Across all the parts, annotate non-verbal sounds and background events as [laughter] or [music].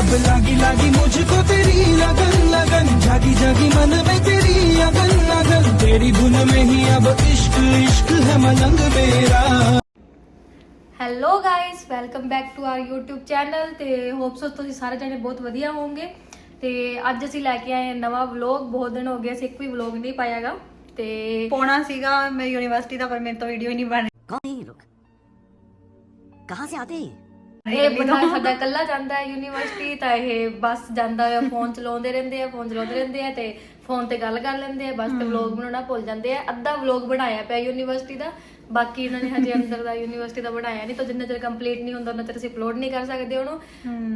अब लागी लागी मुझको तेरी लगन लगन जागी जागी मन में तेरी अगन लगन तेरी धुन में ही अब इश्क इश्क है मलंग मेरा hello guys welcome back to our YouTube channel ਤੇ ਹੋਪ ਸੋ ਤੁਸੀਂ ਸਾਰੇ ਜਣੇ ਬਹੁਤ ਵਧੀਆ ਹੋਵੋਗੇ ਤੇ ਅੱਜ ਅਸੀਂ ਲੈ ਕੇ ਆਏ ਹਾਂ ਨਵਾਂ ਵਲੌਗ ਬਹੁਤ ਦਿਨ ਹੋ ਗਏ ਅਸੀਂ ਇੱਕ ਵੀ ਵਲੌਗ ਨਹੀਂ ਪਾਇਆਗਾ ਤੇ ਪਾਉਣਾ ਸੀਗਾ ਮੈਂ ਯੂਨੀਵਰਸਿਟੀ ਦਾ ਪਰ ਮੇਰੇ ਤੋਂ ਵੀਡੀਓ ਹੀ ਨਹੀਂ ਬਣ कौन है ये लोग कहाँ से आते हैं ਇਹ ਬੰਦਾ ਸਾਡਾ [laughs] ਕੱਲਾ ਜਾਂਦਾ ਹੈ ਯੂਨੀਵਰਸਿਟੀ ਤਾਂ ਇਹ ਬਸ ਜਾਂਦਾ ਹੈ ਫੋਨ ਚਲਾਉਂਦੇ ਰਹਿੰਦੇ ਆ ਫੋਨ ਚਲਾਉਂਦੇ ਰਹਿੰਦੇ ਆ ਤੇ ਫੋਨ ਤੇ ਗੱਲ ਕਰ ਲੈਂਦੇ ਆ ਬਸ ਤੇ ਵਲੌਗ ਬਣਾਉਣਾ ਭੁੱਲ ਜਾਂਦੇ ਆ ਅੱਧਾ ਵਲੌਗ ਬਣਾਇਆ ਪਿਆ ਯੂਨੀਵਰਸਿਟੀ ਦਾ ਬਾਕੀ ਇਹਨਾਂ ਨੇ ਹਜੇ ਅੰਦਰ ਦਾ ਯੂਨੀਵਰਸਿਟੀ ਦਾ ਬਣਾਇਆ ਨਹੀਂ ਤਾਂ ਜਿੰਨਾ ਚਿਰ ਕੰਪਲੀਟ ਨਹੀਂ ਹੁੰਦਾ ਉਹਨਾਂ ਚਿਰ ਅਸੀਂ ਅਪਲੋਡ ਨਹੀਂ ਕਰ ਸਕਦੇ ਉਹਨੂੰ।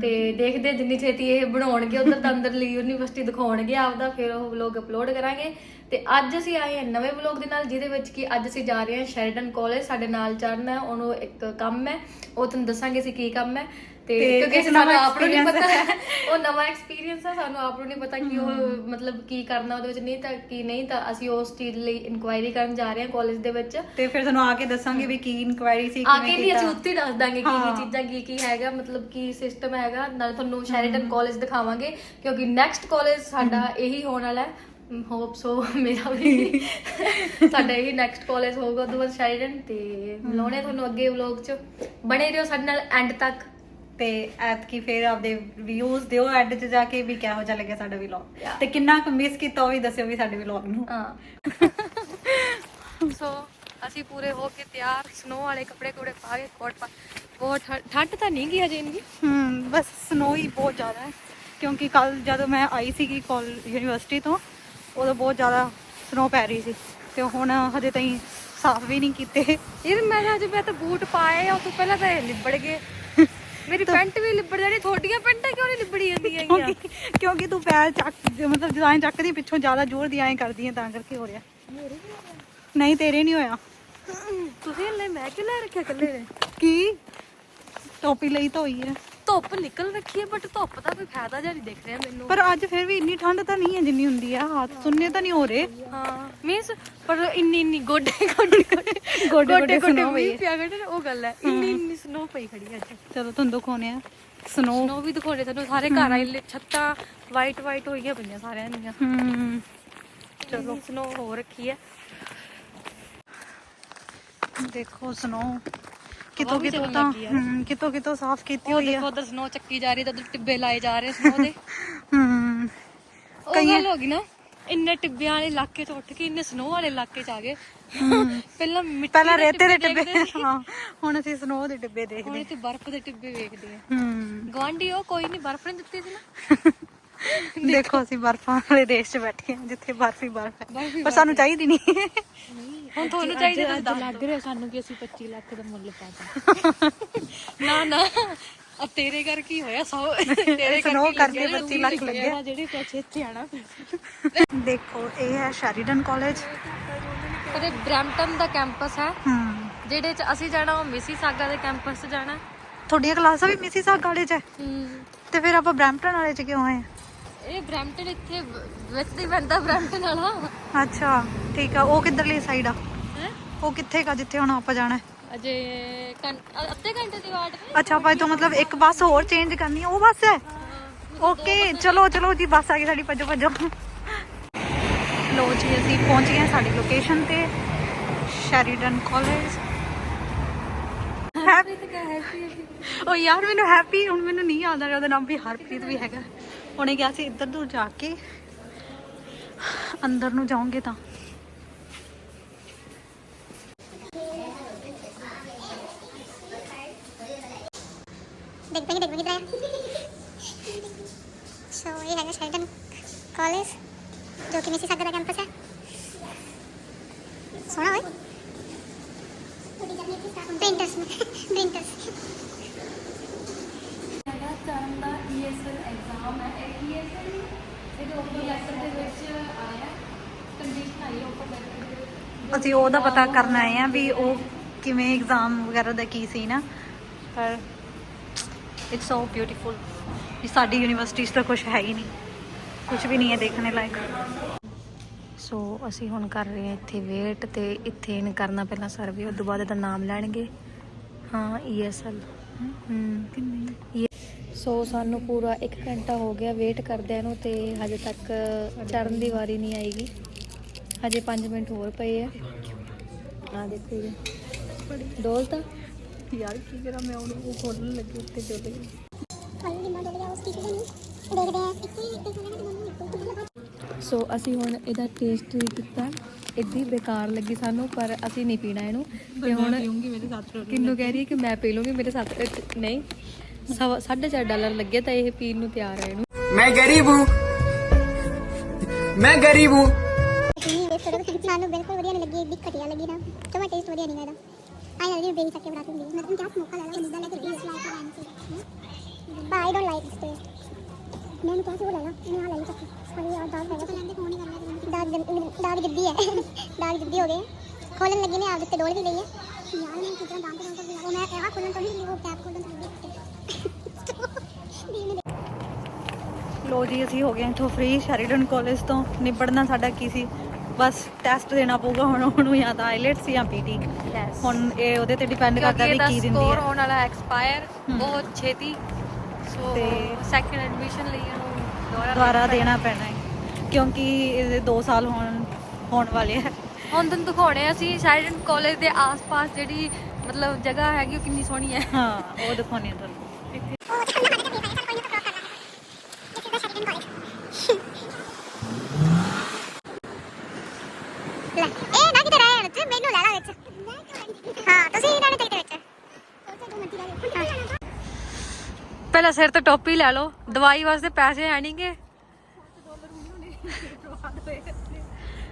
ਤੇ ਦੇਖਦੇ ਹਾਂ ਜਿੰਨੀ ਛੇਤੀ ਇਹ ਬਣਾਉਣਗੇ ਉਧਰ ਦਾ ਅੰਦਰਲੀ ਯੂਨੀਵਰਸਿਟੀ ਦਿਖਾਉਣਗੇ ਆਪਦਾ ਫਿਰ ਉਹ ਵਲੌਗ ਅਪਲੋਡ ਕਰਾਂਗੇ। ਤੇ ਅੱਜ ਅਸੀਂ ਆਏ ਹਾਂ ਨਵੇਂ ਵਲੌਗ ਦੇ ਨਾਲ ਜਿਹਦੇ ਵਿੱਚ ਕਿ ਅੱਜ ਅਸੀਂ ਜਾ ਰਹੇ ਹਾਂ ਸ਼ੈਰਡਨ ਕਾਲਜ ਸਾਡੇ ਨਾਲ ਚੜਨਾ ਉਹਨੂੰ ਇੱਕ ਕੰਮ ਹੈ ਉਹ ਤੁਹਾਨੂੰ ਦੱਸਾਂਗੇ ਅਸੀਂ ਕੀ ਕੰਮ ਹੈ। ਤੇ ਕਿਉਂਕਿ ਸਾਨੂੰ ਆਪ ਨੂੰ ਨਹੀਂ ਪਤਾ। ਉਹ ਨਵਾਂ ਐਕਸਪੀਰੀਅੰਸ ਹੈ ਸਾਨੂੰ ਆਪ ਨੂੰ ਨਹੀਂ ਪਤਾ ਕਿ ਉਹ ਮਤਲਬ ਕੀ ਕਰਨਾ ਉਹਦੇ ਵਿੱਚ ਨਹੀਂ ਤਾਂ ਕੀ ਨਹੀਂ ਤਾਂ ਅਸੀਂ ਉਸ ਚੀਜ਼ ਲਈ ਇਨਕੁਆਇਰੀ ਕਰਨ ਜਾ ਰਹੇ ਹਾਂ ਕਾਲਜ ਦੇ ਵਿੱਚ। ਤੇ ਫਿਰ ਤੁਹਾਨੂੰ ਆ ਕੇ ਦੱਸਾਂਗੇ ਵੀ ਕੀ ਇਨਕੁਆਇਰੀ ਸੀ ਆ ਕਿਵੇਂ ਕੇ ਵੀ ਅਸੀਂ ਕੀਤਾ ਉੱਥੇ ਦੱਸ ਦਾਂਗੇ ਕੀ। ਕੀ ਚੀਜ਼ਾਂ ਕੀ ਕੀ ਹੈਗਾ ਮਤਲਬ ਕੀ ਸਿਸਟਮ ਹੈਗਾ। ਨਾਲ ਤੁਹਾਨੂੰ ਸ਼ੈਰੀਟਨ ਕਾਲਜ ਦਿਖਾਵਾਂਗੇ ਕਿਉਂਕਿ ਨੈਕਸਟ ਕਾਲਜ ਸਾਡਾ ਇਹੀ ਹੋਣ ਵਾਲਾ ਹੈ। ਹੋਪ ਸੋ ਮੇਰਾ ਵੀ। [laughs] ਸਾਡਾ ਇਹੀ ਨੈਕਸਟ ਕਾਲਜ ਹੋਊਗਾ ਉਦੋਂ ਬਾਅਦ ਤੇ ਮਿਲਾਉਣੇ ਤੁਹਾਨੂੰ ਅੱਗੇ ਵਲੌਗ 'ਚ। ਬਣੇ ਰਹੋ ਸਾਡੇ ਨਾਲ ਐਂਡ ਤੱਕ। ਤੇ ਐਤਕੀ ਫਿਰ ਆਪਦੇ ਵਿਊਜ਼ ਦਿਓ ਐਡ 'ਚ ਜਾ ਕੇ ਵੀ ਕਿਹੋ ਜਿਹਾ ਲੱਗਿਆ ਸਾਡਾ ਵਲੌਗ Yeah. ਤੇ ਕਿੰਨਾ ਕੁ ਮਿਸ ਕੀਤਾ ਉਹ ਵੀ ਦੱਸਿਓ ਵੀ ਸਾਡੇ ਵਲੌਗ ਨੂੰ। ਹਾਂ। [laughs] ਸੋ ਅਸੀਂ ਪੂਰੇ ਹੋ ਕੇ ਤਿਆਰ ਸਨੋ ਵਾਲੇ ਕੱਪੜੇ ਕੋੜੇ ਪਾ ਕੇ ਕੋਟ ਪਾ ਬਹੁਤ ਠੰ- ਠੰਡ ਤਾਂ ਨਹੀਂ ਗਈ ਹਜੇ ਇੰਨੀ? ਹਮ ਬਸ ਸਨੋ ਹੀ ਬਹੁਤ ਜ਼ਿਆਦਾ ਹੈ। ਕਿਉਂਕਿ ਕੱਲ ਜਦੋਂ ਮੈਂ ਆਈ ਸੀਗੀ ਕਾਲ ਯੂਨੀਵਰਸਿਟੀ ਤੋਂ ਉਦੋਂ ਬਹੁਤ ਜ਼ਿਆਦਾ ਸਨੋ ਪੈ ਰਹੀ ਸੀ। ਤੇ ਹੁਣ ਹਜੇ ਤਾਈਂ ਸਾਫ਼ ਵੀ ਨਹੀਂ ਕੀਤੇ। ਯਾਰ ਮੈਂ ਤਾਂ ਅੱਜ ਮੈਂ ਤਾਂ ਬੂਟ ਪਾਏ ਆ ਉਹ ਤੋਂ ਪਹਿਲਾਂ ਤਾਂ ਇਹ ਲਿਬੜ ਗਏ। ਮੇਰੀ ਪੈਂਟ ਵੀ ਲਿਬੜ ਜਾਣੀ ਤੁਹਾਡੀਆਂ ਪੈਂਟਾਂ ਕਿਉਂ ਨਹੀਂ ਲਿਬੜੀ ਜਾਂਦੀਆਂ ਹੈਗੀਆਂ? ਕਿਉਂਕਿ ਕਿਉਂਕਿ ਤੂੰ ਪੈਰ ਚੱਕ ਮਤਲਬ ਡਿਜ਼ਾਈਨ ਚੱਕਦੀ ਪਿੱਛੋਂ ਜ਼ਿਆਦਾ ਜ਼ੋਰ ਦੀ ਐਂ ਕਰਦੀ ਹੈ ਤਾਂ ਕਰਕੇ ਹੋ ਰਿਹਾ। ਨਹੀਂ ਤੇਰੇ ਨਹੀਂ ਹੋਇਆ। ਤੁਸੀਂ ਲੈ ਮੈਂ ਕਿ ਲੈ ਰੱਖਿਆ ਕੱਲੇ ਨੇ? ਕੀ? ਟੋਪੀ ਲਈ ਤਾਂ ਹੋਈ ਹੈ। ਧੁੱਪ ਨਿਕਲ ਰੱਖੀ ਹੈ ਬਟ ਧੁੱਪ ਦਾ ਕੋਈ ਫਾਇਦਾ ਜਿਹਾ ਨਹੀਂ ਦਿਖ ਰਿਹਾ ਮੈਨੂੰ। ਪਰ ਅੱਜ ਫਿਰ ਵੀ ਇੰਨੀ ਠੰਡ ਤਾਂ ਨਹੀਂ ਹੈ ਜਿੰਨੀ ਹੁੰਦੀ ਆ ਹੱਥ ਸੁੰਨੇ ਤਾਂ ਨਹੀਂ ਹੋ ਰਹੇ। ਹਾਂ ਮੀਨਸ ਪਰ ਇੰਨੀ ਇੰਨੀ ਗੋਡੇ ਗੋਡੇ ਗੋਡੇ ਗੋਡੇ ਗੋਡੇ ਵੀ ਪਿਆ ਕਰਦੇ ਉਹ ਗੱਲ ਹੈ ਇੰਨੀ ਇੰਨੀ ਸਨੋ ਪਈ ਖੜੀ ਹੈ ਅੱਜ। ਚਲੋ ਤੁਹਾਨੂੰ ਦਿਖਾਉਣੇ ਆ ਸਨੋ ਸਨੋ ਵੀ ਦਿਖਾਉਣੇ ਤੁਹਾਨੂੰ ਸਾਰੇ ਘਰ ਆਏ ਛੱਤਾਂ ਵਾਈਟ ਵਾਈਟ ਹੋਈਆਂ ਪਈਆਂ ਸਾਰਿਆਂ ਦੀਆਂ। ਹਮ ਚਲੋ। ਸਨੋ ਹੋ ਰੱਖੀ ਹੈ। ਦੇਖੋ ਸਨੋ ਕਿਤੋਂ ਕਿਤੋਂ ਤਾਂ। ਹਮ, ਕਿਤੋਂ ਕਿਤੋਂ ਸਾਫ਼ ਕੀਤੀ ਉਹ ਹੋਈ ਆ। ਦੇਖੋ ਉਧਰ ਸਨੋ ਚੱਕੀ ਜਾ ਰਹੀ ਤੇ ਉਧਰ ਟਿੱਬੇ ਲਾਏ ਜਾ ਰਹੇ ਸਨੋ ਦੇ। [laughs] ਹਮ ਉਹ ਗੱਲ ਹੋ ਗਈ ਨਾ ਇੰਨੇ ਟਿੱਬਿਆਂ ਵਾਲੇ ਇਲਾਕੇ ਤੋਂ ਉੱਠ ਕੇ ਇੰਨੇ ਸਨੋ ਵਾਲੇ ਇਲਾਕੇ ਚ ਆ ਗਏ। [laughs] ਪਹਿਲਾਂ ਮਿੱਟੀ ਪਹਿਲਾਂ ਰੇਤੇ ਦੇ ਟਿੱਬੇ ਦੇਖਦੇ ਸੀ, ਹਾਂ ਹੁਣ ਅਸੀਂ ਸਨੋ ਦੇ ਟਿੱਬੇ ਹੁਣ ਦੇਖਦੇ ਇੱਥੇ ਬਰਫ਼ ਦੇ ਟਿੱਬੇ ਵੇਖਦੇ ਆ ਹਮ। ਗਵਾਂਢੀ ਉਹ ਕੋਈ ਨਹੀਂ ਬਰਫ਼ ਨਹੀਂ ਦਿੱਤੀ ਸੀ ਨਾ। ਦੇਖੋ ਅਸੀਂ ਬਰਫਾਂ ਵਾਲੇ ਦੇਸ਼ 'ਚ ਬੈਠੇ ਹਾਂ ਜਿੱਥੇ ਬਰਫ ਹੀ ਬਰਫ ਬਰਫ਼ ਹੈ ਪਰ ਸਾਨੂੰ ਚਾਹੀਦੀ ਨਹੀਂ। ਹੁਣ ਤੁਹਾਨੂੰ ਚਾਹੀਦਾ ਤਾਂ ਦੱਸ ਲੱਗ ਰਿਹਾ ਸਾਨੂੰ ਕਿ ਅਸੀਂ 25 ਲੱਖ ਦਾ ਮੁੱਲ ਪਾਤਾ [laughs] ਨਾ ਨਾ। ਆ ਤੇਰੇ ਕਰ ਕੀ ਹੋਇਆ? ਸੌ [laughs] ਤੇਰੇ Snow ਕੀ ਕਰਕੇ ਲੱਗਿਆ, 25 ਲੱਖ ਲੱਗਿਆ। ਜਿਹੜੇ ਕੁਛ ਇੱਥੇ ਆਣਾ [laughs] ਦੇਖੋ ਇਹ ਹੈ ਸ਼ੈਰੀਡਨ ਕਾਲਜ। ਉਹਦੇ ਬ੍ਰੈਂਪਟਨ ਦਾ ਕੈਂਪਸ ਹੈ। ਜਿਹੜੇ ਚ ਅਸੀਂ ਜਾਣਾ ਉਹ ਮਿਸੀ ਸਾਗਾ ਦੇ ਕੈਂਪਸ 'ਚ ਜਾਣਾ। ਤੁਹਾਡੀਆਂ ਕਲਾਸਾਂ ਵੀ ਮਿਸੀ ਸਾਗ ਕਾਲਜ 'ਚ ਹੈ? ਹੂੰ। ਤੇ ਫਿਰ ਆਪਾਂ ਬ੍ਰੈਂਪਟਨ ਵਾਲੇ 'ਚ ਕਿਉਂ ਆਏ ਇਹ ਬ੍ਰੈਂਪਟਨ ਇੱਥੇ ਵਿੱਚ ਦੀ ਪੈਂਦਾ ਬ੍ਰੈਂਪਟਨ ਵਾਲਾ। ਅੱਛਾ ਠੀਕ ਆ। ਉਹ ਕਿੱਧਰਲੀ ਸਾਈਡ ਆ? ਹੈ? ਉਹ ਕਿੱਥੇ ਕਾ ਜਿੱਥੇ ਹੁਣ ਆਪਾਂ ਜਾਣਾ? ਅਜੇ ਅੱਧੇ ਘੰਟੇ ਦੀ ਵਾਟ ਹੈ ਅੱਛਾ ਆਪਾਂ ਤੋਂ ਮਤਲਬ ਇੱਕ ਬੱਸ ਹੋਰ ਚੇਂਜ ਕਰਨੀ ਹੈ ਉਹ ਬੱਸ ਹੈ? ਓਕੇ ਚਲੋ ਚਲੋ ਜੀ ਬੱਸ ਆ ਗਈ ਸਾਡੀ ਭੱਜੋ ਭੱਜੋ। ਲੋ ਜੀ ਅਸੀਂ ਪਹੁੰਚ ਗਏ ਸਾਡੀ ਲੋਕੇਸ਼ਨ ਤੇ ਸ਼ੈਰੀਡਨ ਕਾਲਜ ਉਹ ਯਾਰ ਮੈਨੂੰ ਹੈਪੀ ਹੁਣ ਮੈਨੂੰ ਨਹੀਂ ਯਾਦ ਆ ਰਿਹਾ ਉਹਦਾ ਨਾਮ ਵੀ ਹਰਪ੍ਰੀਤ ਵੀ ਹੈਗਾ। ਉਹਨੇ ਕਿਹਾ ਸੀ ਇੱਧਰ ਤੋਂ ਜਾ ਕੇ। ਅੰਦਰ ਨੂੰ ਜਾਓਗੇ ਤਾਂ। ਦੇਖ ਬਈ ਦੇਖ ਬਈ ਬਰਾ ਸੋ ਇਹ ਹੈਗਾ ਸ਼ੈਲਟਨ ਕਾਲਜ ਜੋ ਕਿ ਮਿਸੀ ਸਾਗਰ ਦਾ ਕੈਂਪਸ ਹੈ। ਸੋਹਣਾ ਹੋਏ ਬ੍ਰਿੰਟਸ ਬ੍ਰਿੰਟਸ ਅਸੀਂ ਉਹਦਾ ਪਤਾ ਕਰਨ ਆਏ ਆ ਵੀ ਉਹ ਕਿਵੇਂ ਐਗਜ਼ਾਮ ਵਗੈਰਾ ਦਾ ਕੀ ਸੀ ਨਾ ਪਰ ਇਟਸ ਸੋ ਬਿਊਟੀਫੁਲ ਵੀ ਸਾਡੀ ਯੂਨੀਵਰਸਿਟੀ 'ਚ ਤਾਂ ਕੁਝ ਹੈ ਹੀ ਨਹੀਂ। ਕੁਝ ਵੀ ਨਹੀਂ ਹੈ ਦੇਖਣ ਲਾਇਕ। ਸੋ ਅਸੀਂ ਹੁਣ ਕਰ ਰਹੇ ਹਾਂ ਇੱਥੇ ਵੇਟ ਤੇ ਇੱਥੇ ਇਨ ਕਰਨਾ ਪਹਿਲਾਂ ਸਰਵੇ ਉਸ ਤੋਂ ਬਾਅਦ ਇਹਦਾ ਨਾਮ ਲੈਣਗੇ। ਹਾਂ ESL ਹੂੰ। ਕਿੰਨੀ ਸੋ ਸਾਨੂੰ ਪੂਰਾ 1 ਘੰਟਾ ਹੋ ਗਿਆ ਵੇਟ ਕਰਦਿਆਂ ਨੂੰ ਤੇ ਹਜੇ ਤੱਕ ਚੜਨ ਦੀ ਵਾਰੀ ਨਹੀਂ ਆਏਗੀ। ਹਜੇ 5 ਮਿੰਟ ਹੋਰ ਪਏ ਆ। ਆ ਦੇਖੋ ਜੀ। ਡੋਲਤਾ ਯਾਰ ਕੀ ਕਰਾਂ ਮੈਂ ਉਹਨੂੰ ਉਹ ਖੋਲਣ ਲੱਗੀ ਉੱਤੇ ਡੋਲ ਗਈ ਸੋ ਅਸੀਂ ਹੁਣ ਇਹਦਾ ਟੇਸਟ ਵੀ ਕੀਤਾ। ਇੱਦੀ ਬੇਕਾਰ ਲੱਗੀ ਸਾਨੂੰ ਪਰ ਅਸੀਂ ਨਹੀਂ ਪੀਣਾ ਇਹਨੂੰ। ਤੇ ਹੁਣ ਕਿੰਨੂੰ ਕਹਿ ਰਹੀ ਹੈ ਕਿ ਮੈਂ ਪੀ ਲੂੰਗੀ ਮੇਰੇ ਸਾਥ ਨਹੀਂ। 4.5 ਡਾਲਰ ਲੱਗੇ ਤਾਂ ਇਹ ਪੀਣ ਨੂੰ ਤਿਆਰ ਹੈ ਇਹਨੂੰ। ਮੈਂ ਗਰੀਬ ਹੂੰ। ਮੈਂ ਗਰੀਬ ਹੂੰ। ਸਕਦਾ ਸਾਨੂੰ ਬਿਲਕੁਲ ਵਧੀਆ ਨਹੀਂ ਲੱਗੀ ਏਡੀ ਘਟੀਆ ਲੱਗੀ ਨਾ। ਜਮਾ ਟੇਸਟ ਵਧੀਆ ਨਹੀਂ ਇਹਦਾ ਆਈ ਲੱਗੀ ਬੇਈ ਚੱਕੇ ਬਣਾ ਦਿੰਦੀ ਮੈਂ ਤਾਂ ਕਿਹਾ ਮੌਕਾ ਲੈ ਲਾ ਜਿੱਦਾਂ ਲੈ ਕੇ ਟੇਸਟ ਲਾਈਕ ਕਰਾਂ ਬਾ ਆਈ ਡੋਨਟ ਲਾਈਕ ਦਿਸ ਮੈਨੂੰ ਕਿਹਾ ਸੀ ਉਹ ਲੈ ਲਾ ਮੈਂ ਆ ਲੈ ਲਈ ਚੱਕੇ। ਪਰ ਯਾਰ ਦਾਗ ਪੈ ਗਿਆ ਫੋਨ ਹੀ ਕਰਨਾ ਦਾਗ ਜੰ- ਦਾਗ ਜੱਦੀ ਹੈ ਦਾਗ ਜੱਦੀ ਹੋ ਗਏ ਖੋਲਣ ਲੱਗੀ ਨੇ ਆਪ ਉੱਤੇ ਡੋਲ ਵੀ ਲਈ ਹੈ। ਯਾਰ ਮੈਂ ਕਿਦਾਂ ਦਾਗ ਤੋਂ ਉਹ ਮੈਂ ਇਹ ਖੋਲਣ ਤੋਂ ਨਹੀਂ ਉਹ ਕੈਪ ਖੋਲਣ ਤੋਂ ਲੱਗੀ ਲੋ ਜੀ ਅਸੀਂ ਹੋ ਗਏ ਇੱਥੋਂ ਫ੍ਰੀ ਸ਼ੈਰੀਡਨ ਕਾਲਜ ਤੋਂ ਨਿਬੜਨਾ ਸਾਡਾ ਕੀ ਸੀ? ਬਸ ਟੈਸਟ ਦੇਣਾ ਪਊਗਾ ਹੁਣ ਉਹਨੂੰ ਜਾਂ ਤਾਂ ਆਈਲੈਟਸ ਜਾਂ ਪੀਟੀ ਹੁਣ ਇਹ ਉਹਦੇ ਤੇ ਡਿਪੈਂਡ ਕਰਦਾ ਵੀ ਕੀ ਦਿੰਦੀ ਸਕੋਰ ਹੈ ਆਉਣ ਵਾਲਾ ਐਕਸਪਾਇਰ ਬਹੁਤ ਛੇਤੀ। ਸੋ ਤੇ- ਸੈਕੰਡ ਐਡਮਿਸ਼ਨ ਲਈ ਇਹਨੂੰ ਦੁਬਾਰਾ ਦੇਣਾ ਪੈਣਾ। ਹੈ। ਕਿਉਂਕਿ ਇਹਦੇ 2 ਸਾਲ ਹੋਣ ਹੋਣ ਵਾਲੇ ਹੈ ਹੁਣ ਤੁਹਾਨੂੰ ਦਿਖਾਉਣੇ ਆ ਅਸੀਂ ਸਾਇਡਨ ਕਾਲਜ ਦੇ ਆਸ-ਪਾਸ ਜਿਹੜੀ ਮਤਲਬ ਜਗ੍ਹਾ ਹੈਗੀ ਉਹ ਕਿੰਨੀ ਸੋਹਣੀ ਹੈ। ਹਾਂ ਉਹ ਦਿਖਾਉਣੀ ਆ ਤੁਹਾਨੂੰ। ਲੈ ਇਹ ਨਾ ਕਿਤੇ ਰਹਿਣ ਤੇ ਮੈਨੂੰ ਲੈ ਲਾ ਵਿੱਚ ਹਾਂ ਤੁਸੀਂ ਇਹਨਾਂ ਨੇ ਚਾਹੀਦੇ ਵਿੱਚ ਉੱਥੇ ਦੋ ਮਿੰਟ ਰਹਿ ਪਹਿਲਾਂ ਸਿਰ ਤੇ ਟੋਪੀ ਲੈ ਲਓ ਦਵਾਈ ਵਾਸਤੇ ਪੈਸੇ ਹੈ ਨਹੀਂਗੇ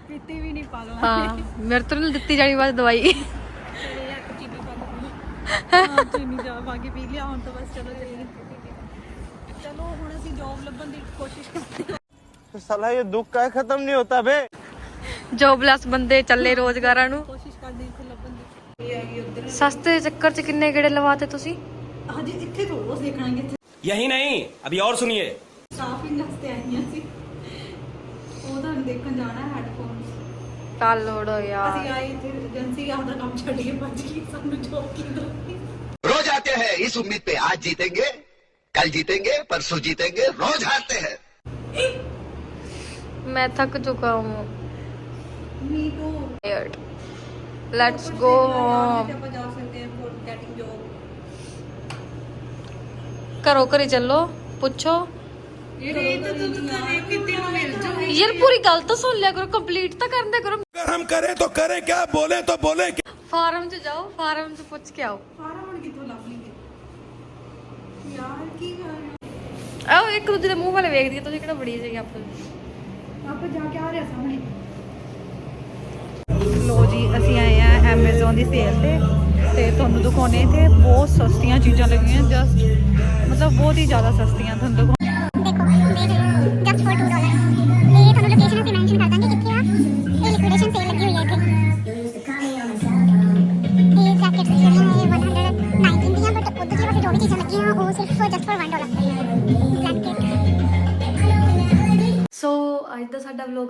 ਪੀਤੀ ਵੀ ਨਹੀਂ ਪਾਗਲ ਹਾਂ ਮੇਰੇ ਤੋਂ ਨੀ ਦਿੱਤੀ ਜਾਣੀ ਬਸ ਦਵਾਈ ਹਾਂ ਚੀਨੀ ਜਾ ਪਾ ਕੇ ਪੀ ਲਿਆ ਹੁਣ ਤਾਂ ਬਸ ਚਲੋ ਚੱਲੀਏ ਚਲੋ ਹੁਣ ਅਸੀਂ ਜੌਬ ਲੱਭਣ ਦੀ ਕੋਸ਼ਿਸ਼ ਕਰਦੇ ਹਾਂ साला ये दुख का खत्म नहीं होता बे ਜੋਬਲੈਸ ਬੰਦੇ ਚੱਲੇ ਰੋਜ਼ਗਾਰਾਂ ਨੂੰ ਕੋਸ਼ਿਸ਼ ਕਰਦੇ ਇੱਥੇ ਲੱਭਣ ਦੀ ਇਹ ਆਈ ਉਧਰ ਸਸਤੇ ਚੱਕਰ 'ਚ ਕਿੰਨੇ ਗੇੜੇ ਲਵਾਤੇ ਤੁਸੀਂ ਹਜੇ ਇੱਥੇ ਥੋੜਾ ਦੇਖਣਾਂਗੇ ਇੱਥੇ यही नहीं अभी और सुनिए ਸ਼ਾਪਿੰਗ ਵਾਸਤੇ ਆਈਆਂ ਸੀ ਉਹ ਤੁਹਾਨੂੰ ਦੇਖਣ ਜਾਣਾ ਹੈਡਫੋਨਸ ਕਾਲੋੜ ਯਾਰ ਅਸੀਂ ਆਏ ਇੱਥੇ ਏਜੰਸੀ ਆਪਦਾ ਕੰਮ ਛੱਡ ਕੇ ਭੱਜ ਗਈ ਸਾਨੂੰ ਜੌਬ ਕੀ ਦੋ रोज आते हैं इस उम्मीद पे आज जीतेंगे कल जीतेंगे परसों जीतेंगे रोज हारते हैं मैं थक चुका हूँ Me too. Tired. Let's go home. ਘਰੋਂ ਘਰੇ ਚੱਲੋ ਪੁੱਛੋ। ਯਾਰ ਪੂਰੀ ਗੱਲ ਤਾਂ ਸੁਣ ਲਿਆ ਕਰੋ ਕੰਪਲੀਟ ਤਾਂ ਕਰਨ ਦਿਆ ਕਰੋ। अगर हम करें तो करें क्या बोले तो बोले क्या ਫਾਰਮ 'ਚ ਜਾਓ ਫਾਰਮ 'ਚ ਪੁੱਛ ਕੇ ਆਓ। ਆਓ ਇੱਕ ਦੂਜੇ ਦੇ ਮੂੰਹ ਵਾਲੇ ਵੇਖਦੀ ਤੁਸੀਂ ਕਿਹੜਾ ਬੜੀ ਸੀਗੀ ਆਪਸ ਆਪਾਂ ਜਾ ਕੇ ਆ ਰਿਹਾ ਸਾਹਮਣੇ। ਲੋ ਜੀ ਅਸੀਂ ਆਏ ਆ Amazon ਦੀ ਸੇਲ ਤੇ ਤੇ ਤੁਹਾਨੂੰ ਦਿਖਾਉਣੇ ਇੱਥੇ ਬਹੁਤ ਸਸਤੀਆਂ ਚੀਜ਼ਾਂ ਲੱਗੀਆਂ ਜਸਟ ਮਤਲਬ ਬਹੁਤ ਹੀ ਜ਼ਿਆਦਾ ਸਸਤੀਆਂ ਤੁਹਾਨੂੰ ਦਿਖਾ ਦੇਖੋ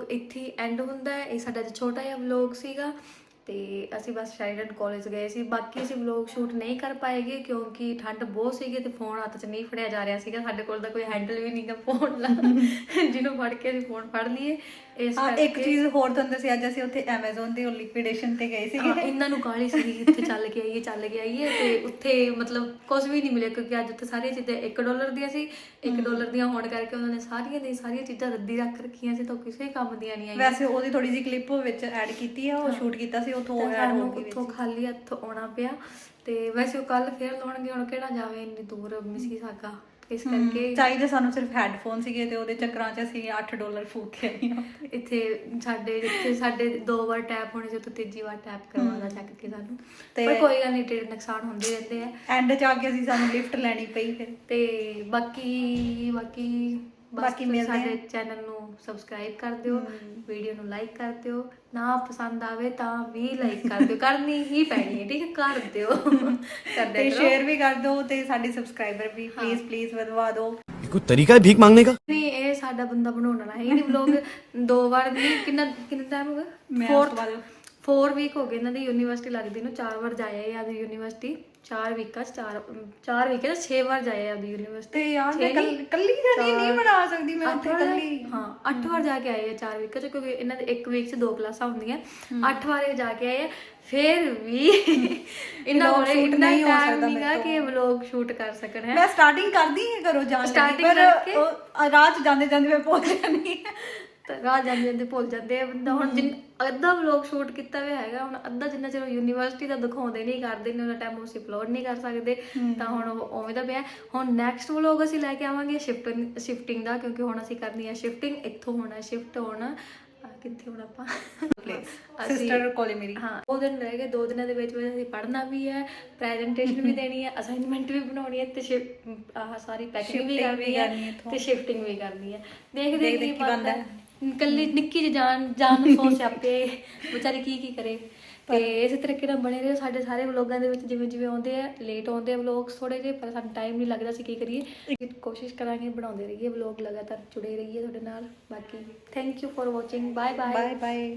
ਵਲੌਗ ਇੱਥੇ ਐਂਡ ਹੁੰਦਾ ਹੈ। ਇਹ ਸਾਡਾ ਅੱਜ ਛੋਟਾ ਜਿਹਾ ਵਲੌਗ ਸੀਗਾ ਤੇ ਅਸੀਂ ਬਸ ਸ਼ੈਰੀਡਨ ਕਾਲਜ ਗਏ ਸੀ। ਬਾਕੀ ਅਸੀਂ ਵਲੌਗ ਸ਼ੂਟ ਨਹੀਂ ਕਰ ਪਾਏਗੇ ਕਿਉਂਕਿ ਠੰਡ ਬਹੁਤ ਸੀਗੀ ਤੇ ਫੋਨ ਹੱਥ 'ਚ ਨਹੀਂ ਫੜਿਆ ਜਾ ਰਿਹਾ ਸੀਗਾ। ਸਾਡੇ ਕੋਲ ਤਾਂ ਕੋਈ ਹੈਂਡਲ ਵੀ ਨਹੀਂਗਾ ਫੋਨ ਦਾ। ਜਿਹਨੂੰ ਫੜ ਕੇ ਅਸੀਂ ਫੋਨ ਫੜ ਲਈਏ। ਇਸ ਹਾਂ ਇੱਕ ਕਰਕੇ- ਚੀਜ਼ ਹੋਰ ਤੁਹਾਨੂੰ ਦੱਸਿਆ ਅੱਜ ਅਸੀਂ ਉੱਥੇ Amazon ਦੀ ਲਿਕੁਇਡੇਸ਼ਨ ਤੇ ਗਏ ਹਾਂ, ਸੀਗੇ ਇਹਨਾਂ ਨੂੰ ਕਾਹਲੀ ਸੀ ਇੱਥੇ ਚੱਲ ਕੇ ਆਈਏ ਚੱਲ ਕੇ ਆਈਏ ਤੇ ਉੱਥੇ ਮਤਲਬ ਕੁਝ ਵੀ ਨਹੀਂ ਮਿਲਿਆ ਕਿਉਂਕਿ ਅੱਜ ਉੱਥੇ ਸਾਰੀਆਂ ਚੀਜ਼ਾਂ 1 ਡਾਲਰ ਦੀਆਂ ਸੀ 1 ਡਾਲਰ ਦੀਆਂ ਹੋਣ ਕਰਕੇ ਉਹਨਾਂ ਨੇ ਸਾਰੀਆਂ ਦੀਆਂ ਸਾਰੀਆਂ ਚੀਜ਼ਾਂ ਰੱਦੀ ਰੱਖ ਰੱਖੀਆਂ ਸੀ ਤਾਂ ਕਿਸੇ ਕੰਮ ਦੀਆਂ ਨਹੀਂ ਆਈਆਂ। ਵੈਸੇ ਉਹਦੀ ਥੋੜੀ ਜਿਹੀ ਕਲਿੱਪ ਵਿੱਚ ਐਡ ਕੀਤੀ ਆ ਉਹ ਸ਼ੂਟ ਕੀਤਾ ਸੀ ਉੱਥੋਂ ਤੇ ਐਡ ਸਾਨੂੰ ਹੋ ਗਈ ਉੱਥੋਂ ਖਾਲੀ ਹੱਥ ਆਉਣਾ ਪਿਆ ਤੇ ਵੈਸੇ ਉਹ ਕੱਲ ਫੇਰ ਲਾਉਣਗੇ ਹੁਣ ਕਿਹੜਾ ਜਾਵੇ ਇੰਨੀ ਦੂਰ ਮਿਸੀ ਸਾਗਾ ਇਸ ਕਰਕੇ ਚਾਹੀਦੇ ਸਾਨੂੰ ਸਿਰਫ ਹੈੱਡਫੋਨ ਸੀਗੇ ਤੇ ਉਹਦੇ ਚੱਕਰਾਂ 'ਚ ਅਸੀਂ 8 ਡਾਲਰ ਫੂਕ ਕੇ ਇੱਥੇ ਸਾਡੇ ਜਿੱਥੇ ਸਾਡੇ ਦੋ ਵਾਰ ਟੈਪ ਹੋਣੇ ਸੀ ਉੱਥੇ ਤੀਜੀ ਵਾਰ ਟੈਪ ਕਰਵਾਉਣਾ ਚੱਕ ਕੇ ਸਾਨੂੰ। ਤੇ- ਪਰ ਕੋਈ ਗੱਲ ਨਹੀਂ ਟੇਡ ਨੁਕਸਾਨ ਹੁੰਦੇ ਰਹਿੰਦੇ ਆ। ਐਂਡ 'ਚ ਆ ਕੇ ਅਸੀਂ ਸਾਨੂੰ ਲਿਫਟ ਲੈਣੀ ਪਈ ਫਿਰ। ਤੇ ਬਾਕੀ ਬਾਕੀ ਬਸ ਬਾਕੀ ਤੁਸੀਂ ਮਿਲਦੇ ਸਾਡੇ ਹਾਂ। ਚੈਨਲ ਨੂੰ ਸਬਸਕ੍ਰਾਈਬ ਕਰ ਦਿਓ ਵੀਡੀਓ ਨੂੰ ਲਾਈਕ ਕਰ ਦਿਓ ਨਾ ਪਸੰਦ ਆਵੇ ਤਾਂ ਵੀ ਲਾਈਕ ਕਰ ਦਿਓ ਕਰਨੀ ਹੀ ਪੈਣੀ ਹੈ ਠੀਕ ਹੈ ਕਰ ਦਿਓ [laughs] ਕਰ ਤੇ ਦਿਓ ਸ਼ੇਅਰ ਵੀ ਕਰ ਦਿਓ ਤੇ ਸਾਡੇ ਸਬਸਕ੍ਰਾਈਬਰ ਵੀ ਪਲੀਜ਼ ਪਲੀਜ਼ ਵਧਵਾ ਦਿਓ कोई तरीका है भीख मांगने का ਨਹੀਂ ਇਹ ਸਾਡਾ ਬੰਦਾ ਬਣਾਉਣ ਵਾਲਾ ਹੈ ਇਹ ਨਹੀਂ ਵਲੌਗ ਦੋ ਵਾਰ ਨਹੀਂ ਕਿੰਨਾ ਕਿੰਨਾ ਟਾਈਮ ਹੋ ਗਿਆ ਮੈਂ ਉਸ Fourth- ਤੋਂ ਬਾਅਦ 4 ਵੀਕ ਹੋ ਗਏ ਇਹਨਾਂ ਦੀ ਯੂਨੀਵਰਸਿਟੀ ਲੱਗਦੀ ਨੂੰ ਚਾਰ ਵਾਰ ਜਾਇਆ ਇਹ ਆਦੀ ਯੂਨੀਵਰਸਿਟੀ ਚਾਰ ਵੀਕਾਂ 'ਚ ਚਾਰ ਚਾਰ ਵੀਕਾਂ 'ਚ 6 ਵਾਰ ਜਾਇਆ ਆਦੀ ਯੂਨੀਵਰਸਿਟੀ ਤੇ ਯਾਰ ਮੈਂ ਕੱਲ- ਤਾਂ ਨਹੀਂ ਬਣਾ ਸਕਦੀ ਮੈਂ ਅੱਠ ਉੱਥੇ ਕੱਲੀ। ਹਾਂ 8 ਵਾਰ ਜਾ ਕੇ ਆਏ ਆ ਚਾਰ ਵੀਕਾਂ 'ਚ ਕਿਉਂਕਿ ਇਹਨਾਂ ਦੇ ਇੱਕ ਵੀਕ 'ਚ ਦੋ ਕਲਾਸਾਂ ਹੁੰਦੀਆਂ। 8 ਵਾਰ ਇਹ ਜਾ ਕੇ ਆਏ ਆ ਫਿਰ ਵੀ [laughs] ਇਹਨਾਂ ਕੋਲੇ ਇੰਨਾ ਨਹੀਂ ਹੋ ਟਾਈਮ ਸਕਦਾ ਨਹੀਂਗਾ ਮੇਰੇ ਕਿ ਵਲੌਗ ਸ਼ੂਟ ਕਰ ਸਕਣ ਹੈ। ਮੈਂ ਸਟਾਰਟਿੰਗ ਕਰਦੀ ਹਾਂ ਘਰੋਂ ਜਾਣ Starting ਪਰ ਚ ਜਾਂਦੇ ਜਾਂਦੇ ਮੈਂ ਪਹੁੰਚ ਜਾਂਦੀ ਰਾਹ ਜਾਂਦੇ ਜਾਂਦੇ ਭੁੱਲ ਜਾਂਦੇ ਆ ਬੰਦਾ। ਹੁਣ ਜਿੰਨ ਅੱਧਾ ਵਲੌਗ ਸ਼ੂਟ ਕੀਤਾ ਹੋਇਆ ਹੈਗਾ ਹੁਣ ਅੱਧਾ ਜਿੰਨਾ ਚਿਰ ਯੂਨੀਵਰਸਿਟੀ ਦਾ ਦਿਖਾਉਂਦੇ ਨਹੀਂ ਕਰਦੇ ਨੇ ਉਹਨਾਂ ਟਾਈਮ ਅਸੀਂ ਅਪਲੋਡ ਨਹੀਂ ਕਰ ਸਕਦੇ ਤਾਂ ਹੁਣ ਉਹ ਉਵੇਂ ਦਾ ਪਿਆ। ਹੁਣ ਨੈਕਸਟ ਵਲੌਗ ਅਸੀਂ ਲੈ ਕੇ ਆਵਾਂਗੇ ਸ਼ਿਫਟਿੰਗ ਸ਼ਿਫਟਿੰਗ ਦਾ ਕਿਉਂਕਿ ਹੁਣ ਅਸੀਂ ਕਰਨੀ ਹੈ ਸ਼ਿਫਟਿੰਗ ਇੱਥੋਂ ਹੋਣਾ ਸ਼ਿਫਟ ਹੋਣਾ ਕਿੱਥੇ ਹੁਣ ਆਪਾਂ? ਸਿਸਟਰ ਕੋਲੇ ਮੇਰੀ। ਹਾਂ ਦੋ ਦਿਨ ਰਹਿ ਗਏ ਦੋ ਦਿਨਾਂ ਦੇ ਵਿੱਚ ਵਿੱਚ ਅਸੀਂ ਪੜ੍ਹਨਾ ਵੀ ਹੈ ਪ੍ਰੈਜੈਂਟੇਸ਼ਨ ਵੀ ਦੇਣੀ ਹੈ ਅਸਾਈਨਮੈਂਟ ਵੀ ਬਣਾਉਣੀ ਹੈ ਤੇ ਆਹ ਸਾਰੀ ਪੈਕਿੰਗ ਵੀ ਵੀ ਕਰਨੀ ਹੈ। ਤੇ ਸ਼ਿਫਟਿੰਗ ਵੀ ਕਰਨੀ ਹੈ। ਦੇਖਦੇ ਕੀ ਬਣਦਾ। ਕੱਲੀ ਨਿੱਕੀ ਜਿਹੀ ਜਾਨ ਜਾਨ ਨੂੰ ਸੋਚ [laughs] ਆਪੇ। ਵਿਚਾਰੀ ਕੀ ਕੀ ਕਰੇ? ਤੇ ਇਸੇ ਤਰੀਕੇ ਨਾਲ ਬਣੇ ਰਹੇ। ਸਾਡੇ ਸਾਰੇ ਵਲੋਗਾਂ ਦੇ ਵਿੱਚ ਜਿਵੇਂ ਜਿਵੇਂ ਆਉਂਦੇ ਆ ਲੇਟ ਆਉਂਦੇ ਆ ਵਲੋਗਸ ਥੋੜੇ ਜਿਹੇ ਪਰ ਸਾਨੂੰ ਟਾਈਮ ਨਹੀਂ ਲੱਗਦਾ ਸੀ ਕੀ ਕਰੀਏ। ਕੋਸ਼ਿਸ਼ ਕਰਾਂਗੇ ਬਣਾਉਂਦੇ ਰਹੀਏ ਵਲੋਗ ਲਗਾਤਾਰ ਜੁੜੇ ਰਹੀਏ ਤੁਹਾਡੇ ਨਾਲ। ਬਾਕੀ thank you for watching bye bye bye bye